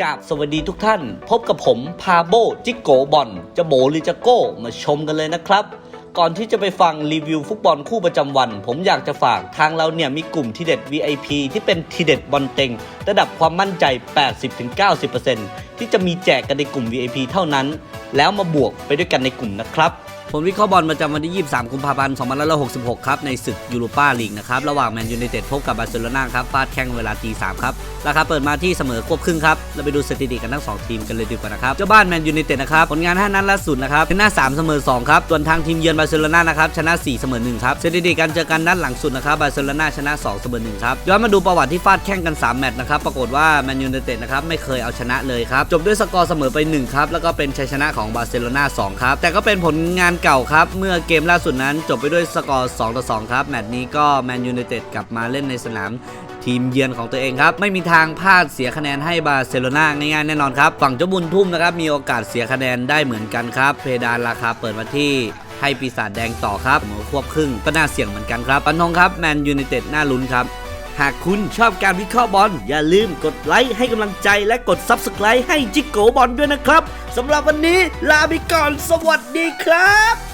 กราบสวัสดีทุกท่าน พบกับผมพาโบจิโกบอลจะโบหรือจะโก้มาชมกันเลยนะครับ ก่อนที่จะไปฟังรีวิวฟุตบอลคู่ประจำวัน ผมอยากจะฝากทางเราเนี่ยมีกลุ่มทีเด็ด VIP ที่เป็นทีเด็ดบอลเต็ง ระดับความมั่นใจ 80-90%ที่จะมีแจกกันในกลุ่ม VIP เท่านั้น แล้วมาบวกไปด้วยกันในกลุ่มนะครับผลวิเคราะห์บอลประจำวันที่ 23 กุมภาพันธ์ 2566 ครับ ในศึกยูโรปาลีกนะครับ ระหว่างแมนยูไนเต็ดพบกับบาร์เซโลนาครับ ฟาดแข่งเวลาตี3ครับ ราคาเปิดมาที่เสมอควบครึ่งครับ เราไปดูสถิติกันทั้ง 2 ทีมกันเลยดีกว่านะครับ เจ้าบ้านแมนยูไนเต็ดนะครับ ผลงาน 5 นัดล่าสุดนะครับชนะ 3 เสมอ 2 ครับ ส่วนทางทีมเยือนบาร์เซโลนานะครับชนะ4เสมอ1ครับสถิติการเจอกันนัดหลังสุดนะครับบาร์เซโลนาชนะ2เสมอ1ครับย้อนมาดูประวัติที่ฟาดแข่งกัน3แมตช์นะครับปรากฏว่าแมนยูไนเต็ดนะครับไม่เคยเอาชนะเลยครับจบด้วยสกอร์เสมอไป1ครับแล้วก็เป็นชัยชนะของบาร์เซโลนา2ครับแต่ก็เป็นผลงานเก่าครับเมื่อเกมล่าสุดนั้นจบไปด้วยสกอร์2ต่อ2ครับแมตช์นี้ก็แมนยูไนเต็ดกลับมาเล่นในสนามทีมเยือนของตัวเองครับ ไม่มีทางพลาดเสียคะแนนให้บาร์เซโลนาง่ายๆแน่นอนครับ ฝั่งเจ้าบุญทุ่มนะครับ มีโอกาสเสียคะแนนได้เหมือนกันครับ เพดานราคาเปิดมาที่ ให้ปีศาจแดงต่อครับเสมอควบครึ่งก็น่าเสี่ยงเหมือนกันครับปันทองครับแมนยูไนเต็ดน่าลุ้นครับ หากคุณชอบการวิเคราะห์บอลอย่าลืมกดไลค์ให้กำลังใจและกด Subscribe ให้จิกโกบอลด้วยนะครับสำหรับวันนี้ลาไปก่อนสวัสดีครับ